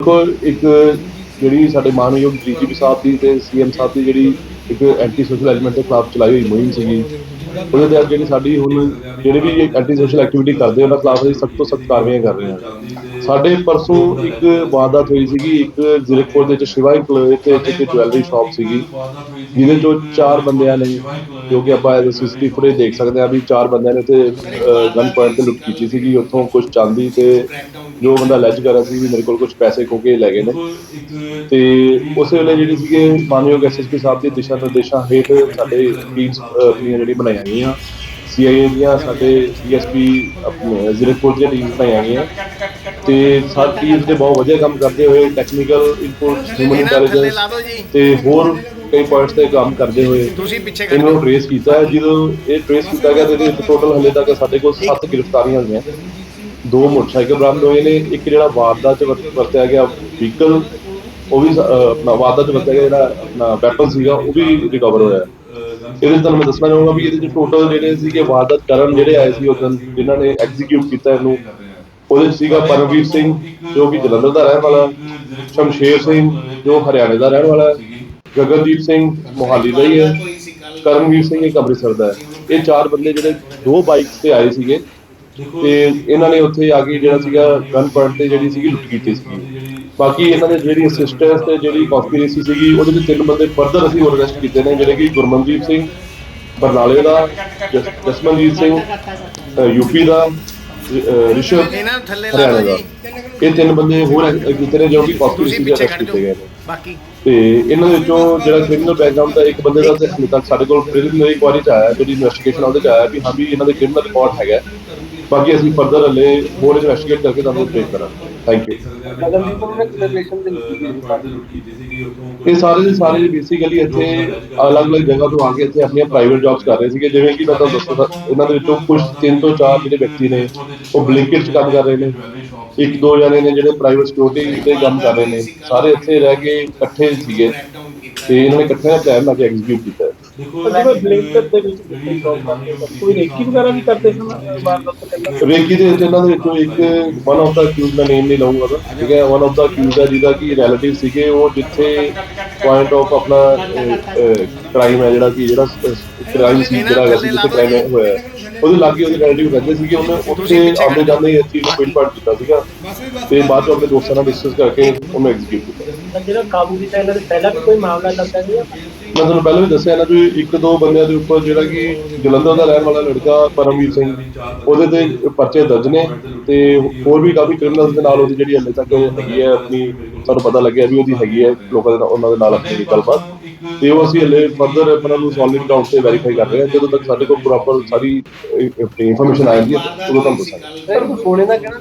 ਦੇਖੋ ਇੱਕ ਜਿਹੜੀ ਸਾਡੇ ਮਾਨਯੋਗ ਡੀਜੀਪੀ ਸਾਹਿਬ ਦੀ ਤੇ ਸੀਐਮ ਸਾਹਿਬ ਦੀ ਜਿਹੜੀ ਇੱਕ ਐਂਟੀ ਸੋਸ਼ਲ ਐਲੀਮੈਂਟ ਦੇ ਖਿਲਾਫ ਚਲਾਈ ਹੋਈ ਮੁਹਿੰਮ ਸੀਗੀ ਉਹਦੇ ਤਹਿਤ ਜਿਹੜੀ ਸਾਡੀ ਹੁਣ ਜਿਹੜੇ ਵੀ ਐਂਟੀ ਸੋਸ਼ਲ ਐਕਟੀਵਿਟੀ ਕਰਦੇ ਉਹਨਾਂ ਖਿਲਾਫ ਅਸੀਂ ਸਖਤ ਤੋਂ ਸਖਤ ਕਾਰਵਾਈਆਂ ਕਰ ਰਹੇ ਹਾਂ। ਸਾਡੇ ਪਰਸੋਂ ਇੱਕ ਵਾਰਦਾਤ ਹੋਈ ਸੀਗੀ, ਇੱਕ ਜ਼ਿਲ੍ਹੇਪੁਰ ਦੇ ਚ ਸ਼ਿਵਾ ਇਨਕਲੇਵ ਤੇ ਇੱਕ ਜੁਐਲਰੀ ਸ਼ਾਪ ਸੀਗੀ, ਜਿਹਦੇ ਚੋਂ ਚਾਰ ਬੰਦਿਆਂ ਨੇ, ਜੋ ਕਿ ਆਪਾਂ ਸੀਸੀਟੀਵੀ ਫੁਟੇਜ ਦੇਖ ਸਕਦੇ ਹਾਂ ਵੀ ਚਾਰ ਬੰਦਿਆਂ ਨੇ ਤੇ ਗਨ ਪੁਆਇੰਟ ਤੇ ਲੁੱਟ ਕੀਤੀ ਸੀਗੀ। ਉੱਥੋਂ ਕੁਝ ਚਾਂਦੀ ਤੇ ਜੋ ਬੰਦਾ ਲੈਜ ਕਰ ਰਿਹਾ ਸੀ ਵੀ ਮੇਰੇ ਕੋਲ ਕੁਝ ਪੈਸੇ ਖੋ ਕੇ ਲੈ ਗਏ ਨੇ। ਤੇ ਉਸੇ ਵੇਲੇ ਜਿਹੜੀ ਸੀਗੇ ਮਾਨਯੋਗ ਐਸਐਸਪੀ ਸਾਹਿਬ ਦੇ ਦਿਸ਼ਾ ਨਿਰਦੇਸ਼ਾਂ ਹੇਠ ਸਾਡੇ ਟੀਮਸ ਆਪਣੀਆਂ ਜਿਹੜੀ ਬਣਾਈਆਂ ਗਈਆਂ ਸੀਆਈਏ ਦੀਆਂ ਸਾਡੇ ਡੀਐਸਪੀ ਆਪਣੇ ਜ਼ਿਲ੍ਹੇਪੁਰ ਦੀਆਂ ਟੀਮਸ ਬਣਾਈਆਂ ਗਈਆਂ ਤੇ ਸਾਡੀ ਟੀਮ ਤੇ ਬਹੁਤ ਵਧੀਆ ਕੰਮ ਕਰਦੇ ਹੋਏ ਟੈਕਨੀਕਲ ਇਨਪੁਟ ਹਿਊਮਨ ਇੰਟੈਲੀਜੈਂਸ ਤੇ ਹੋਰ ਕਈ ਪੁਆਇੰਟਸ ਤੇ ਕੰਮ ਕਰਦੇ ਹੋਏ ਤੁਸੀਂ ਪਿੱਛੇ ਖੜੋ ਇਹਨੂੰ ਟ੍ਰੇਸ ਕੀਤਾ ਹੈ। ਜਦੋਂ ਇਹ ਟ੍ਰੇਸ ਕੀਤਾ ਗਿਆ ਤੇ ਟੋਟਲ ਹਲੇ ਤੱਕ ਸਾਡੇ ਕੋਲ 7 ਗ੍ਰਿਫਤਾਰੀਆਂ ਹੋਈਆਂ। ਦੋ ਮੋਟਰਸਾਈਕਲ ਬਰਾਮਦ ਹੋਏ ਨੇ। ਇੱਕ ਜਿਹੜਾ ਵਾਰਦਾਤ ਚ ਵਰਤ- ਵਰਤਿਆ ਗਿਆ ਵਹੀਕਲ ਉਹ ਵੀ ਆਪਣਾ ਵਾਰਦਾਤ ਚ ਵਰਤਿਆ ਗਿਆ ਜਿਹੜਾ ਆਪਣਾ ਵੈਪਨ ਸੀਗਾ ਉਹ ਵੀ ਰਿਕਵਰ ਹੋਇਆ। ਇਹਦੇ ਵਿੱਚ ਤੁਹਾਨੂੰ ਮੈਂ ਦੱਸਣਾ ਚਾਹੂੰਗਾ ਵੀ ਇਹਦੇ ਚ ਟੋਟਲ ਜਿਹੜੇ ਸੀਗੇ ਵਾਰਦਾਤ ਕਰਨ ਜਿਹੜੇ ਆਏ ਸੀ ਉਹ ਜਿਨ੍ਹਾਂ ਨੇ ਐਗਜ਼ੀਕਿਊਟ ਕੀਤਾ ਇਹਨੂੰ। ਉਹਦੇ ਸੀਗਾ ਪਰਮਵੀਰ ਸਿੰਘ, ਜੋ ਕਿ ਜਲੰਧਰ ਦਾ ਰਹਿਣ ਵਾਲਾ, ਸ਼ਮਸ਼ੇਰ ਸਿੰਘ, ਜੋ ਹਰਿਆਣੇ ਦਾ ਰਹਿਣ ਵਾਲਾ ਹੈ। ਗਗਨਦੀਪ ਸਿੰਘ ਮੋਹਾਲੀ ਦਾ ਹੀ ਹੈ। ਕਰਮਵੀਰ ਸਿੰਘ ਇੱਕ ਅੰਮ੍ਰਿਤਸਰ ਦਾ ਹੈ। ਇਹ ਚਾਰ ਬੰਦੇ ਜਿਹੜੇ, ਦੋ ਬਾਈਕਸ ਤੇ ਆਏ ਸੀਗੇ। ਤੇ ਇਹਨਾਂ ਨੇ ਉੱਥੇ ਆ ਕੇ ਜਿਹੜਾ ਸੀਗਾ ਗਨ ਪੁਆਇੰਟ ਤੇ ਜਿਹੜੀ ਸੀਗੀ ਲੁੱਟ ਕੀਤੀ ਸੀ। ਬਾਕੀ ਇਹਨਾਂ ਦੇ ਜਿਹੜੀ ਅਸਿਸਟੈਂਸ ਤੇ ਜਿਹੜੀ ਕਨਸਪੀਰੇਸੀ ਸੀਗੀ ਉਹਦੇ ਵਿੱਚ ਤਿੰਨ ਬੰਦੇ ਫਰਦਰ ਅਸੀਂ ਹੋਰ ਅਰੈਸਟ ਕੀਤੇ ਨੇ ਜਿਹੜੇ ਕਿ ਗੁਰਮਨਦੀਪ ਸਿੰਘ ਬਰਨਾਲੇ ਦਾ ਜਸ- ਜਸਮਨਜੀਤ ਸਿੰਘ ਯੂਪੀ ਦਾ ਰਿਸ਼ਵ ਇਹਨਾਂ ਨੂੰ ਥੱਲੇ ਲਾ ਦਾ। ਜੀ। ਇਹ ਤਿੰਨ ਬੰਦੇ ਹੋਰ ਕੀਤੇ ਨੇ ਜੋ ਕਿ ਕਨਸਪੀਰੇਸੀ ਦੇ ਅਰੈਸਟ ਕੀਤੇ ਗਏ ਨੇ। ਬਾਕੀ। ਤੇ ਇਹਨਾਂ ਦੇ ਵਿੱਚੋਂ ਜਿਹੜਾ ਕ੍ਰਿਮੀਨਲ ਬੈਕਗ੍ਰਾਉਂਡ ਦਾ ਇੱਕ ਬੰਦੇ ਦਾ ਤੱਕ ਸਾਡੇ ਕੋਲ ਪ੍ਰੀਲਿਮਿਨਰੀ ਕੁਆਰੀ ਚ ਆਇਆ ਜਿਹੜੀ ਇਨਵੈਸਟੀਗੇਸ਼ਨ ਉਹਦੇ ਚ ਆਇਆ ਵੀ ਹਾਂ ਵੀ ਇਹਨਾਂ ਦੇ ਕ੍ਰਿਮੀਨਲ ਰਿਕਾਰਡ ਹੈਗਾ। ਬਾਕੀ ਅਸੀਂ ਫਰਦਰ ਹਲੇ ਹੋਰ ਇਨਵੈਸਟੀਗੇਟ ਕਰਕੇ ਤੁਹਾਨੂੰ ਅਪਡੇਟ ਕਰਾਂਗੇ। ਥੈਂਕ ਯੂ ਇਹ ਸਾਰੇ ਦੇ ਸਾਰੇ ਬੇਸਿਕਲੀ ਇੱਥੇ ਅਲੱਗ-ਅਲੱਗ ਜਗ੍ਹਾ ਤੋਂ ਆ ਕੇ ਇੱਥੇ ਆਪਣੀਆਂ ਪ੍ਰਾਈਵੇਟ ਜੌਬਸ ਕਰ ਰਹੇ ਸੀਗੇ। ਜਿਵੇਂ ਕਿ ਮੈਂ ਤੁਹਾਨੂੰ ਦੱਸਦਾ ਇਹਨਾਂ ਦੇ ਵਿੱਚੋਂ ਕੁਝ ਤਿੰਨ ਤੋਂ ਚਾਰ ਜਿਹੜੇ ਵਿਅਕਤੀ ਨੇ, ਉਹ ਬਲਿੰਕਟ 'ਚ ਕੰਮ ਕਰ ਰਹੇ ਨੇ। ਇੱਕ ਦੋ ਜਣੇ ਨੇ ਜਿਹੜੇ ਪ੍ਰਾਈਵੇਟ ਸਿਕਿਉਰਿਟੀ ਤੇ ਕੰਮ ਕਰ ਰਹੇ ਨੇ। ਸਾਰੇ ਇੱਥੇ ਰਹਿ ਕੇ ਇਕੱਠੇ ਸੀਗੇ ਤੇ ਇਹਨਾਂ ਨੇ ਇਕੱਠੇ ਪਲਾਨ ਬਣਾ ਕੇ ਐਗਜ਼ੀਕਿਊਟ ਕੀਤਾ। ਹੈ। ਜਿਵੇਂ ਬਲਿੰਕਰ ਦੇ ਵਿੱਚ ਕੋਈ ਜੌਬ ਕਰਦੇ ਹੋ, ਕੋਈ ਰੇਕੀ ਵਗੈਰਾ ਵੀ ਕਰਦੇ ਸਨ ਵਾਰਦਾਤ ਤੋਂ ਪਹਿਲਾਂ? ਰੇਕੀ ਦੇ ਵਿੱਚ ਇਹਨਾਂ ਦੇ ਵਿੱਚੋਂ ਇੱਕ ਵਨ ਆਫ ਦਾ ਅਕਿਊਜ਼ ਦਾ ਨੇਮ ਨਹੀਂ ਲਵਾਂਗਾ ਉਹਦਾ ਠੀਕ ਹੈ? ਵਨ ਆਫ ਦਾ ਅਕਿਊਜ਼ ਹੈ ਜਿਹਦਾ ਕਿ ਰਿਲੇਟਿਵ ਸੀਗੇ ਉਹ ਜਿੱਥੇ ਪੁਆਇੰਟ ਆਫ ਆਪਣਾ ਕ੍ਰਾਈਮ ਹੈ ਜਿਹੜਾ ਕਿ ਜਿਹੜਾ ਕ੍ਰਾਈਮ ਸੀ ਜਿਹੜਾ ਹੈਗਾ ਸੀ ਜਿੱਥੇ ਕ੍ਰਾਈਮ ਹੋਇਆ। ਹੈ, ਉਹਦੇ ਲਾਗੇ ਉਹਦੇ ਰਿਲੇਟਿਵ ਰਹਿੰਦੇ ਸੀਗੇ ਉਹਨੇ ਉੱਥੇ ਆਉਂਦੇ ਜਾਂਦੇ ਹੀ ਇਸ ਚੀਜ਼ ਨੂੰ ਪੁਆਇੰਟ ਪਾਟ ਕੀਤਾ ਸੀਗਾ। ਤੇ ਬਾਅਦ ਚ ਆਪਣੇ ਦੋਸਤਾਂ ਨਾਲ ਡਿਸਕਸ ਕਰਕੇ ਉਹਨੂੰ ਐਗਜ਼ੀਕਿਊਟ ਕੀਤਾ। ਤਾਂ ਜਿਹੜਾ ਕਾਬੂ ਕੀਤਾ ਇਹਨਾਂ ਦੇ ਪਹਿਲਾਂ ਵੀ ਕੋਈ ਮਾਮਲਾ ਲੱਗਦਾ ਨਹੀਂ ਮੈਂ ਤੁਹਾਨੂੰ ਪਹਿਲਾਂ ਵੀ ਦੱਸਿਆ ਨਾ ਵੀ ਇੱਕ ਦੋ ਬੰਦਿਆਂ ਦੇ ਉੱਪਰ ਜਿਹੜਾ ਕਿ ਜਲੰਧਰ ਦਾ ਰਹਿਣ ਵਾਲਾ ਲੜਕਾ ਪਰਮਵੀਰ ਸਿੰਘ, ਉਹਦੇ ਤੇ ਪਰਚੇ ਦਰਜ ਨੇ ਤੇ ਹੋਰ ਵੀ ਕਾਫੀ ਕ੍ਰਿਮੀਨਲਸ ਦੇ ਨਾਲ ਉਹਦੀ ਜਿਹੜੀ ਹਲੇ ਤੱਕ ਹੈਗੀ ਹੈ ਆਪਣੀ ਸਾਨੂੰ ਪਤਾ ਲੱਗਿਆ ਵੀ ਉਹਦੀ ਹੈਗੀ ਹੈ ਲੋਕਾਂ ਦੇ ਨਾਲ ਉਹਨਾਂ ਦੇ ਨਾਲ ਆਪਣੀ ਗੱਲਬਾਤ। ਤੇ ਉਹ ਅਸੀਂ ਹਲੇ ਫਰਦਰ ਆਪਣਾ ਨੂੰ ਸੋਲਿਡ ਕਾਊਂਟ ਤੇ ਵੈਰੀਫਾਈ ਕਰ ਰਹੇ ਹਾਂ। ਜਦੋਂ ਤੱਕ ਸਾਡੇ ਕੋਲ ਪ੍ਰੋਪਰ ਸਾਰੀ ਇਨਫੋਰਮੇਸ਼ਨ ਆ ਜਾਂਦੀ ਹੈ ਉਦੋਂ ਤੁਹਾਨੂੰ ਦੱਸਾਂਗੇ। ਸਰ ਕੋਈ ਸੋਨੇ ਦਾ ਕਹਿਣਾ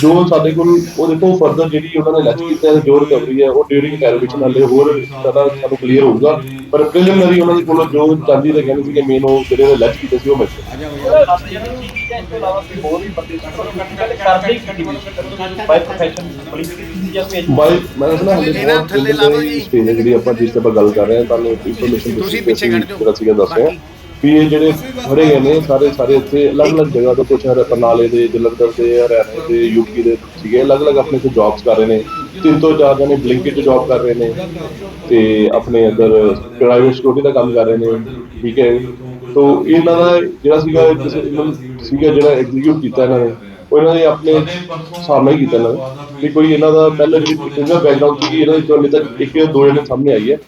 ਜੋ ਸਾਡੇ ਕੋਲ ਉਹ ਦੇਖੋ ਫਰਦਰ ਜਿਹੜੀ ਉਹਨਾਂ ਨੇ ਲੈਚ ਕੀਤਾ ਹੈ ਜੋ ਰਿਕਵਰੀ ਹੈ ਉਹ ਡਿਊਰਿੰਗ ਟੈਰੋਰਿਸ਼ਨ ਹਲੇ ਹੋਰ ਸਾਡਾ ਸਾਨੂੰ ਕਲੀਅਰ ਹੋਊਗਾ। ਪਰ ਪ੍ਰੀਲਿਮਿਨਰੀ ਉਹਨਾਂ ਦੇ ਕੋਲ ਜੋ ਚਾਂਦੀ ਦੇ ਕਹਿੰਦੇ ਸੀ ਕਿ ਮੇਨ ਉਹ ਜਿਹੜੇ ਲੈਚ ਕੀਤੇ ਸੀ ਉਹ ਪਰ ਕਰਦੇ ਪ੍ਰੋਫੈਸ਼ਨ ਬੜੀ ਸੀ ਜਾਂ ਕੋਈ ਬਾਈ ਮੈਂ ਦੱਸਣਾ ਹਲੇ ਨੂੰ ਥੱਲੇ ਲਾ ਦਿਓ ਜੀ। ਜਿਹੜੀ ਆਪਾਂ ਜਿਸ ਤੇ ਆਪਾਂ ਗੱਲ ਕਰ ਰਹੇ ਹਾਂ ਤੁਹਾਨੂੰ ਇਨਫੋਰਮੇਸ਼ਨ ਤੁਸੀਂ ਪਿੱਛੇ ਖੜ ਜਾਓ। ਜਿਹੜਾ ਸੀਗਾ ਦੱਸ ਰਿਹਾ। ਵੀ ਇਹ ਜਿਹੜੇ ਫੜੇ ਗਏ ਨੇ ਸਾਰੇ ਸਾਰੇ ਇੱਥੇ ਅਲੱਗ-ਅਲੱਗ ਜਗ੍ਹਾ ਤੋਂ ਕੁਝ ਹਰ ਪਰਨਾਲੇ ਦੇ ਜਲੰਧਰ ਦੇ ਹਰਿਆਣੇ ਦੇ ਯੂਪੀ ਦੇ ਸੀਗੇ ਅਲੱਗ-ਅਲੱਗ ਆਪਣੇ ਤੇ ਜੌਬਸ ਕਰ ਰਹੇ ਨੇ ਤਿੰਨ ਤੋਂ ਚਾਰ ਜਣੇ ਬਲਿੰਕਿਟ ਜੌਬ ਕਰ ਰਹੇ ਨੇ ਤੇ ਆਪਣੇ ਅੰਦਰ ਪ੍ਰਾਈਵੇਟ ਸਿਕਿਉਰਿਟੀ ਦਾ ਕੰਮ ਕਰ ਰਹੇ ਨੇ ਠੀਕ ਹੈ ਤੋਂ ਇਹਨਾਂ ਦਾ ਜਿਹੜਾ ਸੀਗਾ ਨੂੰ ਸੀਗਾ ਜਿਹੜਾ ਐਗਜ਼ੀਕਿਊਟ ਕੀਤਾ ਇਹਨਾਂ ਨੇ ਉਹ ਇਹਨਾਂ ਨੇ ਆਪਣੇ ਹੀ ਕੀਤਾ ਇਹਨਾਂ ਨੇ। ਵੀ ਕੋਈ ਇਹਨਾਂ ਦਾ ਪਹਿਲਾਂ ਜਿਹੜੀ ਕਿੰਨਾ ਬੈਕਗ੍ਰਾਉਂਡ ਸੀ ਇਹਨਾਂ ਦੇ ਚੋਂ ਹਲੇ ਤੱਕ ਇੱਕ ਜਾਂ ਦੋ ਜਣੇ ਸਾਹਮਣੇ ਆਈ ਹੈ।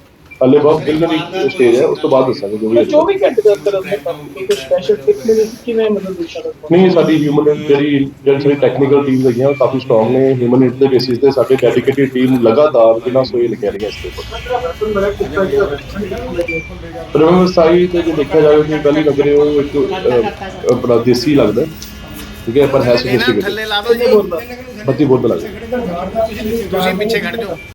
ਹਲੇ ਬਹੁਤ ਪ੍ਰੀਲਿਮਿਨਰੀ ਸਟੇਜ ਹੈ ਉਸ ਤੋਂ ਬਾਅਦ ਦੱਸਾਂਗੇ ਜੋ ਵੀ ਹੈ। 24 ਘੰਟੇ ਦੇ ਅੰਦਰ ਅੰਦਰ ਕੋਈ ਸਪੈਸ਼ਲ ਟਿਪ ਮਿਲੇ ਕਿਵੇਂ ਮਤਲਬ ਦਿਸ਼ਾ ਦਾ ਨਹੀਂ ਸਾਡੀ ਹਿਊਮਨ ਜਿਹੜੀ ਜਿਹੜੀ ਟੈਕਨੀਕਲ ਟੀਮ ਹੈਗੀਆਂ ਉਹ ਕਾਫੀ ਸਟਰੋਂਗ ਨੇ। ਹਿਊਮਨ ਨੀਡ ਦੇ ਬੇਸਿਸ ਤੇ ਸਾਡੇ ਡੈਡੀਕੇਟਿਡ ਟੀਮ ਲਗਾਤਾਰ ਬਿਨਾਂ ਸੋਏ ਲੱਗਿਆ ਰਹੀਆਂ ਇਸ ਦੇ ਉੱਪਰ ਰਵਿੰਦਰ ਸਾਈ ਤੇ ਜੇ ਦੇਖਿਆ ਜਾਵੇ ਕਿ ਪਹਿਲੀ ਨਜ਼ਰੇ ਉਹ ਇੱਕ ਆਪਣਾ ਦੇਸੀ ਲੱਗਦਾ ਠੀਕ ਹੈ ਪਰ ਹੈ ਇਹਨਾਂ ਨੂੰ ਸੋਫਿਸਟੀਕੇਟਡ ਥੱਲੇ ਲਾ ਦਿਓ ਜੀ ਬੱਤੀ ਬੋਤਲ ਲੱਗਦਾ ਤੁਸੀਂ ਪਿੱਛੇ ਖੜ ਜਾਓ।